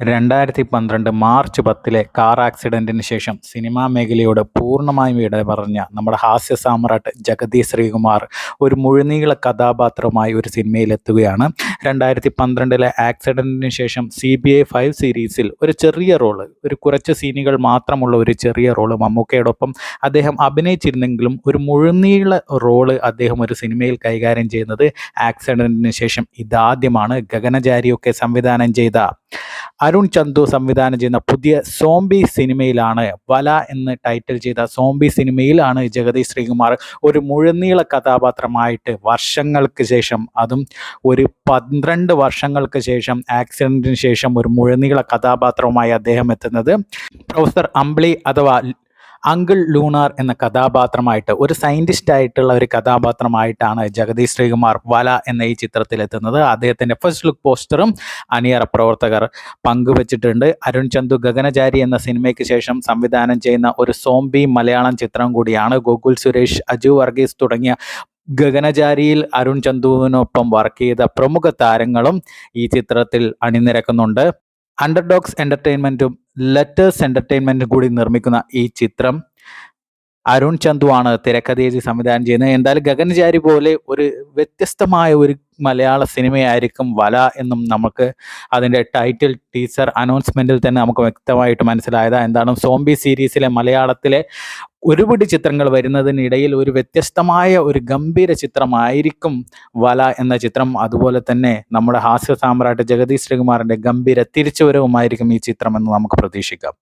രണ്ടായിരത്തി പന്ത്രണ്ട് മാർച്ച് പത്തിലെ കാർ ആക്സിഡന്റിന് ശേഷം സിനിമാ മേഖലയോട് പൂർണമായും ഇട പറഞ്ഞ നമ്മുടെ ഹാസ്യ സാമ്രാട്ട് ജഗതി ശ്രീകുമാർ ഒരു മുഴുനീള കഥാപാത്രമായി ഒരു സിനിമയിലെത്തുകയാണ്. രണ്ടായിരത്തി പന്ത്രണ്ടിലെ ആക്സിഡന്റിന് ശേഷം സി ബി ഐ ഫൈവ് സീരീസിൽ ഒരു ചെറിയ റോൾ ഒരു കുറച്ച് സീനുകൾ മാത്രമുള്ള ഒരു ചെറിയ റോൾ മമ്മൂക്കയോടൊപ്പം അദ്ദേഹം അഭിനയിച്ചിരുന്നെങ്കിലും ഒരു മുഴുനീള റോൾ അദ്ദേഹം ഒരു സിനിമയിൽ കൈകാര്യം ചെയ്യുന്നത് ആക്സിഡന്റിന് ശേഷം ഇതാദ്യമാണ് ഗഗനചാരിയൊക്കെ സംവിധാനം ചെയ്ത അരുൺ ചന്തു സംവിധാനം ചെയ്യുന്ന പുതിയ സോംബി സിനിമയിലാണ് വല എന്ന് ടൈറ്റിൽ ചെയ്ത സോംബി സിനിമയിലാണ് ജഗതി ശ്രീകുമാർ ഒരു മുഴുനീള കഥാപാത്രമായിട്ട് വർഷങ്ങൾക്ക് ശേഷം അതും ഒരു പന്ത്രണ്ട് വർഷങ്ങൾക്ക് ശേഷം ആക്സിഡന്റിന് ശേഷം ഒരു മുഴുനീള കഥാപാത്രവുമായി അദ്ദേഹം എത്തുന്നത്. പ്രൊഫസർ അംബ്ലി അഥവാ അങ്കിൾ ലൂണാർ എന്ന കഥാപാത്രമായിട്ട് ഒരു സയന്റിസ്റ്റ് ആയിട്ടുള്ള ഒരു കഥാപാത്രമായിട്ടാണ് ജഗദീഷ് ശ്രീകുമാർ വല എന്ന ഈ ചിത്രത്തിൽ എത്തുന്നത് അദ്ദേഹത്തിന്റെ ഫസ്റ്റ് ലുക്ക് പോസ്റ്ററും അണിയറ പ്രവർത്തകർ പങ്കുവച്ചിട്ടുണ്ട്. അരുൺ ചന്തു ഗഗനചാരി എന്ന സിനിമയ്ക്ക് ശേഷം സംവിധാനം ചെയ്യുന്ന ഒരു സോംബി മലയാളം ചിത്രം കൂടിയാണ്. ഗോകുൽ സുരേഷ് അജു വർഗീസ് തുടങ്ങിയ ഗഗനചാരിയിൽ അരുൺ ചന്തുവിനൊപ്പം വർക്ക് ചെയ്ത പ്രമുഖ താരങ്ങളും ഈ ചിത്രത്തിൽ അണിനിരക്കുന്നുണ്ട്. അണ്ടർഡോഗ്സ് എന്റർടൈൻമെന്റും ലെറ്റേഴ്സ് എന്റർടൈൻമെന്റും കൂടി നിർമ്മിക്കുന്ന ഈ ചിത്രം. അരുൺ ചന്തു ആണ് തിരക്കഥയെഴുതി സംവിധാനം ചെയ്യുന്നത്. എന്തായാലും ഗഗൻചാരി പോലെ ഒരു വ്യത്യസ്തമായ ഒരു മലയാള സിനിമയായിരിക്കും വല എന്നും നമുക്ക് അതിന്റെ ടൈറ്റിൽ ടീസർ അനൗൺസ്മെന്റിൽ തന്നെ നമുക്ക് വ്യക്തമായിട്ട് മനസ്സിലായത്. എന്താണ്? സോംബി സീരീസിലെ മലയാളത്തിലെ ഒരുപിടി ചിത്രങ്ങൾ വരുന്നതിനിടയിൽ ഒരു വ്യത്യസ്തമായ ഒരു ഗംഭീര ചിത്രമായിരിക്കും വല എന്ന ചിത്രം. അതുപോലെ തന്നെ നമ്മുടെ ഹാസ്യ സാമ്രാട്ട് ജഗദീഷ് ശ്രീകുമാറിന്റെ ഗംഭീര തിരിച്ചുവരവുമായിരിക്കും ഈ ചിത്രം എന്ന് നമുക്ക് പ്രതീക്ഷിക്കാം.